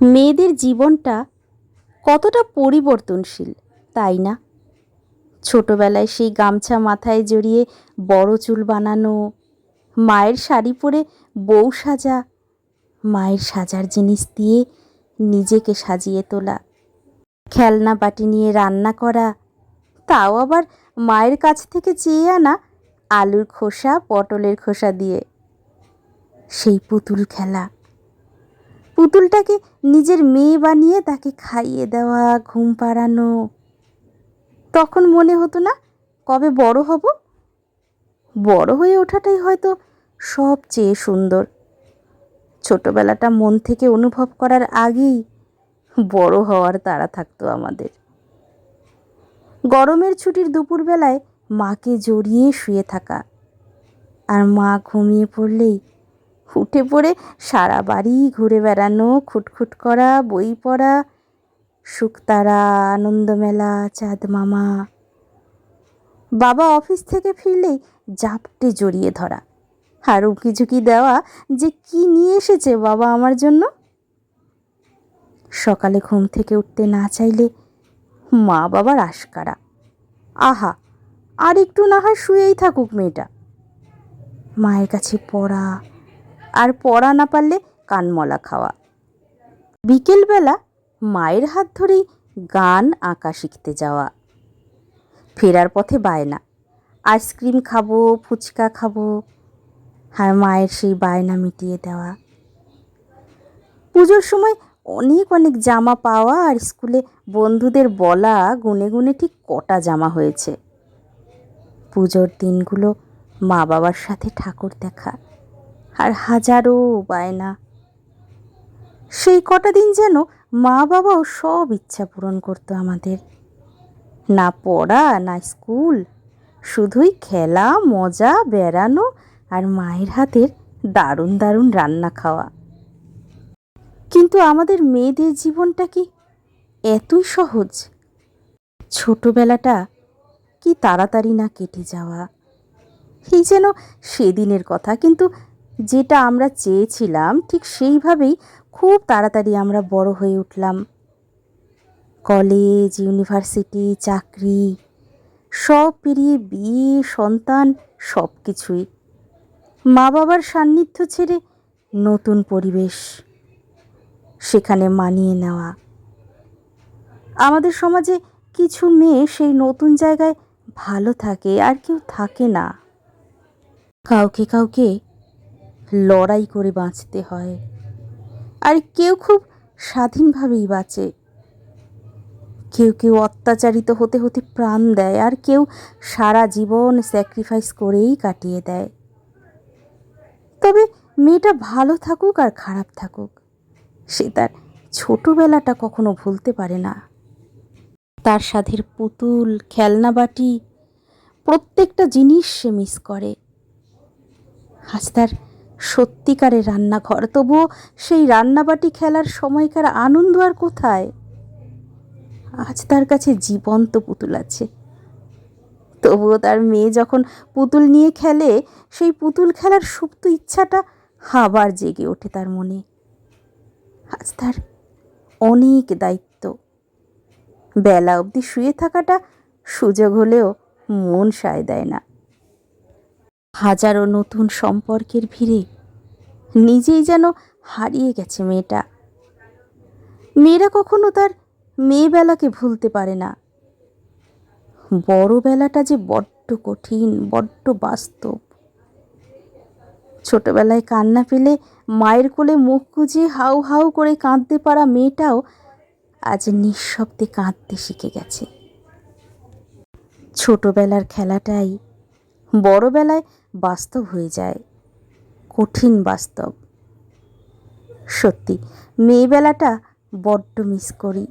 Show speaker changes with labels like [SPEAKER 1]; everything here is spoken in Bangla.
[SPEAKER 1] মেয়েদের জীবনটা কতটা পরিবর্তনশীল, তাই না? ছোটবেলায় সেই গামছা মাথায় জড়িয়ে বড় চুল বানানো, মায়ের শাড়ি পরে বউ সাজা, মায়ের সাজার জিনিস দিয়ে নিজেকে সাজিয়ে তোলা, খেলনা বাটি নিয়ে রান্না করা, তাও আবার মায়ের কাছ থেকে চেয়ে আনা আলুর খোসা, পটলের খোসা দিয়ে। সেই পুতুল খেলা। পুতুলটাকে নিজের মেয়ে বানিয়ে তাকে খাইয়ে দেওয়া, ঘুম পাড়ানো। তখন মনে হতো না, কবে বড় হব? বড় হয়ে ওঠাটাই হয়তো সবচেয়ে সুন্দর। ছোটবেলাটা মন থেকে অনুভব করার আগেই বড় হওয়ার তাড়া থাকতো আমাদের। গরমের ছুটির দুপুরবেলায় মাকে জড়িয়ে শুয়ে থাকা। আর মা ঘুমিয়ে পড়লেই উঠে পড়ে, সারা বাড়ি ঘুরে বেড়ানো, খুটখুট করা, বই পড়া শুকতারা আনন্দমেলা, চাঁদ মামা। বাবা অফিস থেকে ফিরলেই জাপটে জড়িয়ে ধরা। আর উকি ঝুঁকি দেওয়া, যে কি নিয়ে এসেছে বাবা আমার জন্য? সকালে ঘুম থেকে উঠতে না চাইলে মা বাবার আশকারা। আহা, আর একটু না হয় শুয়েই থাকুক মেয়েটা। মায়ের কাছে পড়া আর পড়া না পারলে কানমলা খাওয়া। বিকেলবেলা মায়ের হাত ধরেই গান আঁকা শিখতে যাওয়া। ফেরার পথে বায়না। আইসক্রিম খাব, ফুচকা খাব, আর মায়ের সেই বায়না মিটিয়ে দেওয়া। পুজোর সময় অনেক অনেক জামা পাওয়া আর স্কুলে বন্ধুদের বলা গুনে গুনে ঠিক কটা জামা হয়েছে। পুজোর দিনগুলো মা বাবার সাথে ঠাকুর দেখা। আর হাজারো বায়না। সেই কটা দিন যেন মা বাবাও সব ইচ্ছা পূরণ করতো আমাদের। না পড়া, না স্কুল, শুধুই খেলা, মজা, বেড়ানো আর মায়ের হাতের দারুণ দারুণ রান্না খাওয়া। কিন্তু আমাদের মেয়েদের জীবনটা কি এতই সহজ? ছোটবেলাটা কি তাড়াতাড়ি না কেটে যাওয়া? এই যেন সেদিনের কথা, কিন্তু যেটা আমরা চেয়েছিলাম, ঠিক সেইভাবেই খুব তাড়াতাড়ি আমরা বড় হয়ে উঠলাম। কলেজ, ইউনিভার্সিটি, চাকরি, সব পেরিয়ে বিয়ে, সন্তান সব কিছুই মা বাবার সান্নিধ্য ছেড়ে নতুন পরিবেশ সেখানে মানিয়ে নেওয়া। আমাদের সমাজে কিছু মেয়ে সেই নতুন জায়গায় ভালো থাকে, আর কেউ থাকে না। কাউকে কাউকে লড়াই করে বাঁচতে হয়। আর কেউ খুব স্বাধীনভাবেই বাঁচে। কেউ কেউ অত্যাচারিত হতে হতে প্রাণ দেয় আর কেউ সারা জীবন স্যাক্রিফাইস করেই কাটিয়ে দেয়। তবে মেয়েটা ভালো থাকুক আর খারাপ থাকুক, সে তার ছোটোবেলাটা কখনো ভুলতে পারে না। তার সাথের পুতুল, খেলনা বাটি, প্রত্যেকটা জিনিস সে মিস করে। আজ তার সত্যিকারের রান্নাঘর, তবুও সেই রান্নাবাটি খেলার সময়কার আনন্দ আর কোথায়? আজ তার কাছে জীবন্ত পুতুল আছে। তবুও তার মেয়ে যখন পুতুল নিয়ে খেলে, সেই পুতুল খেলার সুপ্ত ইচ্ছাটা আবার জেগে ওঠে তার মনে। আজ তার অনেক দায়িত্ব। বেলা অবধি শুয়ে থাকাটা সুযোগ হলেও মন সায় দেয় না। হাজারো নতুন সম্পর্কের ভিড়ে নিজেই যেন হারিয়ে গেছে মেয়েটা। মেয়েরা কখনো তার মেয়েবেলাকে ভুলতে পারে না। বড়বেলাটা যে বড্ড কঠিন, বড্ড বাস্তব। ছোটবেলায় কান্না পেলে মায়ের কোলে মুখ গুজে হাউ হাউ করে কাঁদতে পারা মেয়েটাও আজ নিঃশব্দে কাঁদতে শিখে গেছে। ছোটবেলার খেলাটাই বড়বেলায় বাস্তব হয়ে যায়। কঠিন বাস্তব। সত্যি মেয়েবেলাটা বড্ড মিস করি।